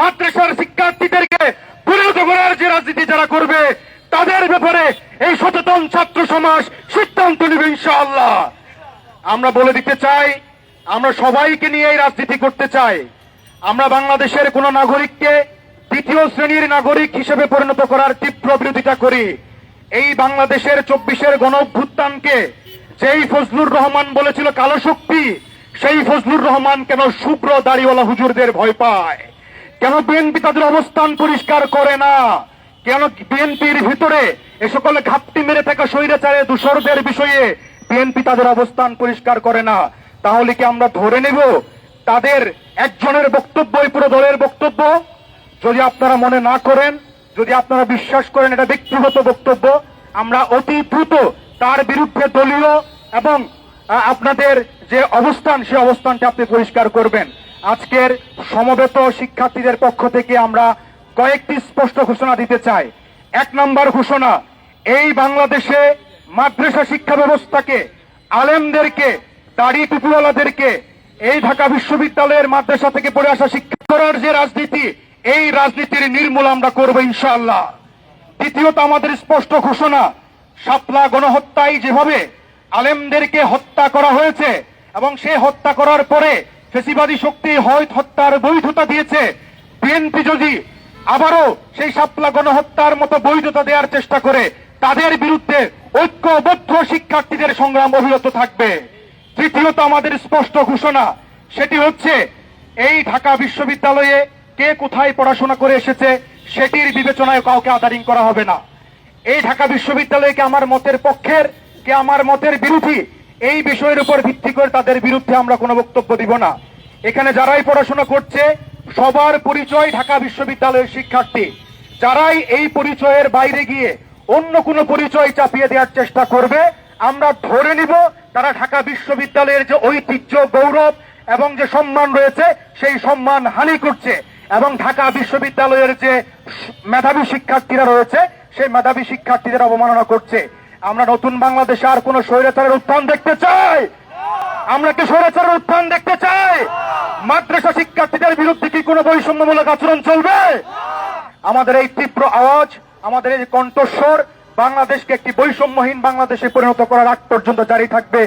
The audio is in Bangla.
মাদ্রাসার শিক্ষার্থীদেরকে পরিণত করার যে রাজনীতি যারা করবে, তাদের ব্যাপারে এই সচেতন ছাত্র সমাজ সিদ্ধান্ত নেবে ইনশাআল্লাহ। আমরা বলে দিতে চাই, আমরা সবাইকে নিয়ে এই রাজনীতি করতে চাই। আমরা বাংলাদেশের কোন নাগরিককে দ্বিতীয় শ্রেণির নাগরিক হিসেবে পরিণত করার তীব্র বিরোধিতা করি। এই বাংলাদেশের চব্বিশের গণ অভ্যুত্থানকে যেই ফজলুর রহমান বলেছিল কালো শক্তি, সেই ফজলুর রহমান কেন শুভ্র দাড়িওয়ালা হুজুরদের ভয় পায়? কেন বিএনপি তাদের অবস্থান পরিষ্কার করে না? কেন বিএনপির ভিতরে এ সকল ঘাপটি মেরে থাকা স্বৈরাচারে দূষরদের বিষয়ে বিএনপি তাদের অবস্থান পরিষ্কার করে না? তাহলে কি আমরা ধরে নেব তাদের একজনের বক্তব্যই পুরো দলের বক্তব্য? যদি আপনারা মনে না করেন, যদি আপনারা বিশ্বাস করেন এটা ব্যক্তিগত বক্তব্য, আমরা অতি দ্রুত তার বিরুদ্ধে দলীয় এবং আপনাদের যে অবস্থান, সে অবস্থানটা আপনি পরিষ্কার করবেন। আজকের সমবেত শিক্ষার্থীদের পক্ষ থেকে আমরা কয়েকটি স্পষ্ট ঘোষণা দিতে চাই। এক নম্বর ঘোষণা, এই বাংলাদেশে মাদ্রাসা শিক্ষা ব্যবস্থাকে, আলেমদেরকে, দাড়ি টুপিওয়ালাদেরকে এই ঢাকা বিশ্ববিদ্যালয়ের মাদ্রাসা থেকে পড়ে আসা শিক্ষা করার যে রাজনীতি, এই রাজনীতির নির্মূল আমরা করব ইনশাআল্লাহ। দ্বিতীয়ত আমাদের স্পষ্ট ঘোষণা, শাপলা গণহত্যায় যেভাবে আলেমদেরকে হত্যা করা হয়েছে এবং সে হত্যা করার পরে ফেসিবাদী শক্তি হয় হত্যার বৈধতা দিয়েছে। বিএনপি যদি আবারও সেই শাপলা গণহত্যার মতো বৈধতা দেওয়ার চেষ্টা করে, তাদের বিরুদ্ধে ঐক্যবদ্ধ শিক্ষার্থীদের সংগ্রাম অবিরত থাকবে। তৃতীয়ত আমাদের স্পষ্ট ঘোষণা, সেটি হচ্ছে এই ঢাকা বিশ্ববিদ্যালয়ে কে কোথায় পড়াশোনা করে এসেছে, সেটির বিবেচনায় কাউকে আদারিং করা হবে না। এই ঢাকা বিশ্ববিদ্যালয়কে আমার মতের পক্ষের, কে আমার মতের বিরোধী এই বিষয়ের উপর ভিত্তি করে তাদের বিরুদ্ধে আমরা কোনো বক্তব্য দিব না। এখানে যারাই পড়াশোনা করছে, সবার পরিচয় ঢাকা বিশ্ববিদ্যালয়ের শিক্ষার্থী। যারাই এই পরিচয়ের বাইরে গিয়ে অন্য কোনো পরিচয় চাপিয়ে দেওয়ার চেষ্টা করবে, আমরা ধরে নিব তারা ঢাকা বিশ্ববিদ্যালয়ের যে ঐতিহ্য, গৌরব এবং যে সম্মান রয়েছে, সেই সম্মান হানি করছে এবং ঢাকা বিশ্ববিদ্যালয়ের যে মেধাবী শিক্ষার্থীরা রয়েছে, সেই মেধাবী শিক্ষার্থীদের অবমাননা করছে। আমরা নতুন বাংলাদেশে আর কোন স্বৈরাচারের উত্থান দেখতে চাই। আমরা কি স্বৈরাচারের উত্থান দেখতে চাই? মাদ্রাসা শিক্ষার্থীদের বিরুদ্ধে কি কোনো বৈষম্যমূলক আচরণ চলবে? আমাদের এই তীব্র আওয়াজ, আমাদের এই কণ্ঠস্বর বাংলাদেশকে একটি বৈষম্যহীন বাংলাদেশে পরিণত করার আগ পর্যন্ত জারি থাকবে।